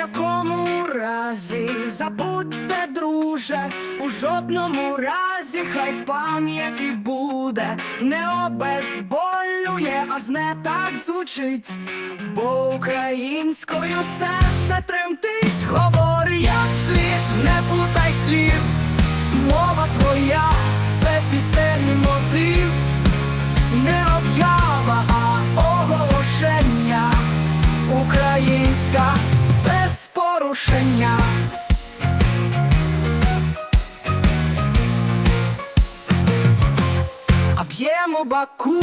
якому разі. Забудь це, друже, у жодному разі. Хай в пам'яті буде, не обезболює, аж не так звучить, бо українською серце тремтить, говори як слід, не плутай слів, б'ємо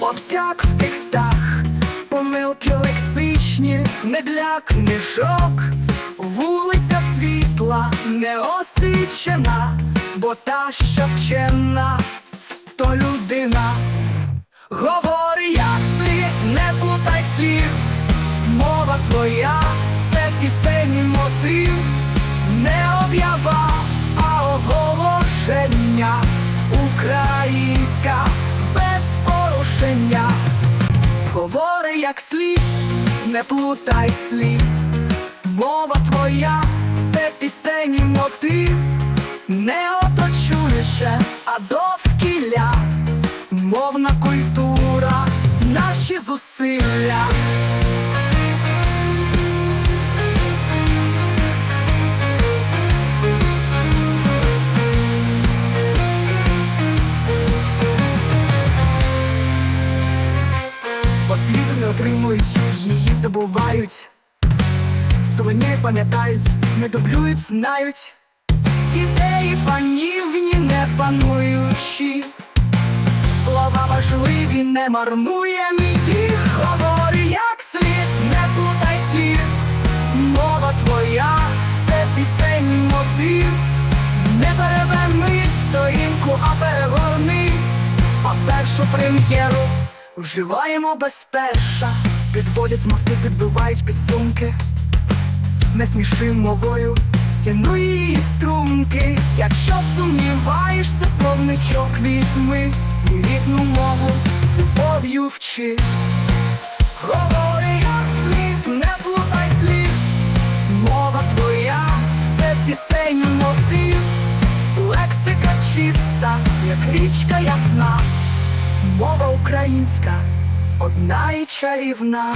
обсяк в текстах, помилки лексичні, не для книжок, вулиця світла не осичена, бо та, що вчена, то людина. Слід, не плутай слів, мова твоя, це пісень і мотив, не оточуюче, а довкілля. Мовна культура, наші зусилля. Отримують, її здобувають. Сувеніри пам'ятають, не дублюють, знають. Ідеї панівні, не пануючі. Слова важливі, не марнує їх Говори як слід, не плутай слів Мова твоя, це пісень мотив Не переверни сторінку, а перегорни А першу прем'єру вживаємо без перша Підводять мости, підбивають підсумки. Не сміши мовою, цінуй її струнки. Якщо сумніваєшся, словничок візьми і рідну мову з любов'ю вчи. Говори як слід, не плутай слів, мова твоя, це пісень мотив, лексика чиста, як річка ясна, мова українська, одна і чарівна.